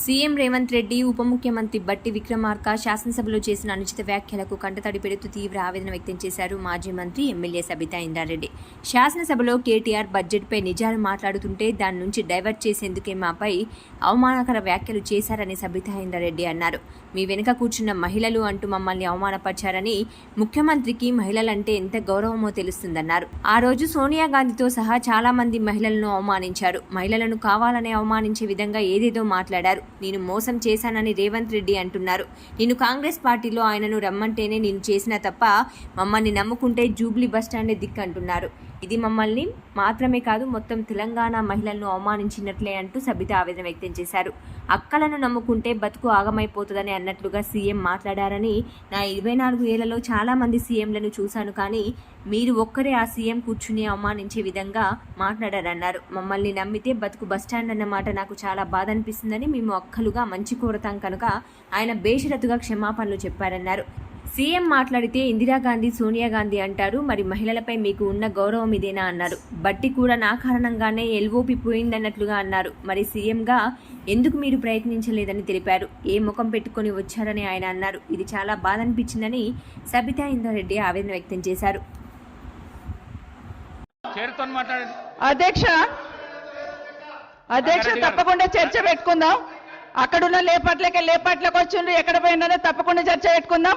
CM Revanth Reddy ఉప ముఖ్యమంత్రి బట్టి విక్రమార్క శాసనసభలో చేసిన అనుచిత వ్యాఖ్యలకు కంటతడి పెడుతూ తీవ్ర ఆవేదన వ్యక్తం చేశారు మాజీ మంత్రి ఎమ్మెల్యే సబితా ఇంద్రారెడ్డి. శాసనసభలో కేటీఆర్ బడ్జెట్పై నిజాలు మాట్లాడుతుంటే దాని నుంచి డైవర్ట్ చేసేందుకే మాపై అవమానకర వ్యాఖ్యలు చేశారని సబితా ఇంద్రారెడ్డి అన్నారు. మీ వెనుక కూర్చున్న మహిళలు అంటూ మమ్మల్ని అవమానపరిచారని ముఖ్యమంత్రికి మహిళలంటే ఎంత గౌరవమో తెలుస్తుందన్నారు. ఆ రోజు సోనియా గాంధీతో సహా చాలామంది మహిళలను అవమానించారు. మహిళలను కావాలనే అవమానించే విధంగా ఏదేదో మాట్లాడారు. నేను మోసం చేశానని రేవంత్ రెడ్డి అంటున్నారు. నేను కాంగ్రెస్ పార్టీలో ఆయనను రమ్మంటేనే నేను చేసిన తప్ప మమ్మల్ని నమ్ముకుంటే జూబ్లీ బస్టాండే దిక్కు అంటున్నారు ఇది మమ్మల్ని మాత్రమే కాదు మొత్తం తెలంగాణ మహిళలను అవమానించినట్లే అంటూ సబిత ఆవేదన వ్యక్తం చేశారు. అక్కలను నమ్ముకుంటే బతుకు ఆగమైపోతుందని అన్నట్లుగా సీఎం మాట్లాడారని నా ఇరవై నాలుగు ఏళ్ళలో చాలామంది సీఎంలను చూశాను కానీ మీరు ఒక్కరే ఆ సీఎం కూర్చుని అవమానించే విధంగా మాట్లాడారన్నారు. మమ్మల్ని నమ్మితే బతుకు బస్టాండ్ అన్నమాట నాకు చాలా బాధ అనిపిస్తుందని మేము అక్కలుగా మంచి కోరతాం కనుక ఆయన బేషరతుగా క్షమాపణలు చెప్పారన్నారు. సీఎం మాట్లాడితే ఇందిరాగాంధీ సోనియా గాంధీ అంటారు. మరి మహిళలపై మీకు ఉన్న గౌరవం ఇదేనా అన్నారు. బట్టి కూడా నా కారణంగానే ఎల్ఓపి పోయిందన్నట్లుగా అన్నారు. మరి సీఎంగా ఎందుకు మీరు ప్రయత్నించలేదని తెలిపారు. ఏ ముఖం పెట్టుకొని వచ్చారని ఆయన అన్నారు. ఇది చాలా బాధ అనిపించిందని సబితా ఇంద్రారెడ్డి ఆవేదన వ్యక్తం చేశారు. చేరుతో మాట్లాడండి. అధ్యక్ష అధ్యక్ష తప్పకుండా చర్చ పెట్టుకుందాం. అక్కడున్న లేపట్లకి లేపట్లకు వచ్చిండ్రు ఎక్కడ పోయిండో తప్పకుండా చర్చ పెట్టుకుందాం.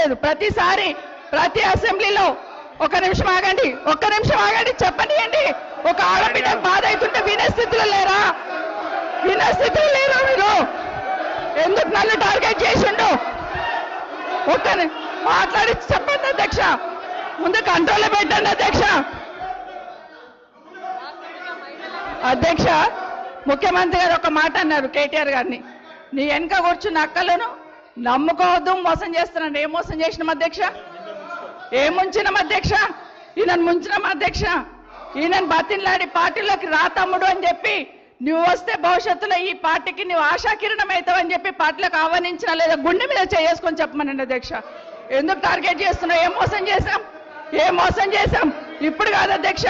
అర్థమైతలేదు ప్రతిసారి ప్రతి అసెంబ్లీలో ఒక నిమిషం ఆగండి. ఒక్క నిమిషం ఆగండి. చెప్పనియండి ఒక ఆడబిడ్డ బాధ అవుతుంటే వినే స్థితిలో లేరా? వినే స్థితిలో లేరా మీరు ఎందుకు నన్ను టార్గెట్ చేసిండు? ఒక్క మాట్లాడి చెప్పండి అధ్యక్ష. ముందు కంట్రోల్ పెట్టండి అధ్యక్ష. అధ్యక్ష ముఖ్యమంత్రి గారు ఒక మాట అన్నారు కేటీఆర్ గారిని. నీ వెనక కూర్చున్న అక్కలను నమ్ముకోవద్దు మోసం చేస్తున్నాను ఏం మోసం చేసినాం అధ్యక్ష? ఏం ముంచినాం అధ్యక్ష? ఈయనను ముంచినాం అధ్యక్ష. ఈయనను బతిన్లాడి పార్టీలోకి రా తమ్ముడు అని చెప్పి నువ్వు వస్తే భవిష్యత్తులో ఈ పార్టీకి నువ్వు ఆశాకిరణం అవుతావని చెప్పి పార్టీలకు ఆహ్వానించినా లేదా గుండె మీద చేసుకొని చెప్పమనండి అధ్యక్ష. ఎందుకు టార్గెట్ చేస్తున్నావు? ఏం మోసం చేశాం? ఏం మోసం చేశాం? ఇప్పుడు కాదు అధ్యక్ష.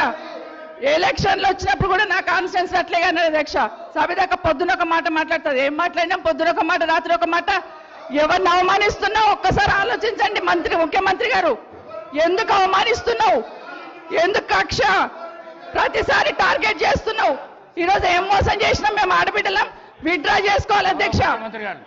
ఎలక్షన్లు వచ్చినప్పుడు కూడా నా కాన్ఫిడెన్స్ అట్లే కానీ అధ్యక్ష. సభదాకా పొద్దున ఒక మాట మాట్లాడుతుంది. ఏం మాట్లాడినాం? పొద్దున ఒక మాట రాత్రి ఒక మాట. ఎవరిని అవమానిస్తున్నావు? ఒక్కసారి ఆలోచించండి మంత్రి ముఖ్యమంత్రి గారు. ఎందుకు అవమానిస్తున్నావు? ఎందుకు కక్ష? ప్రతిసారి టార్గెట్ చేస్తున్నావు. ఈరోజు ఏం మోసం చేసినాం మేము ఆడబిడ్డలం. విత్డ్రా చేసుకోవాలి అధ్యక్ష. మంత్రి గారు.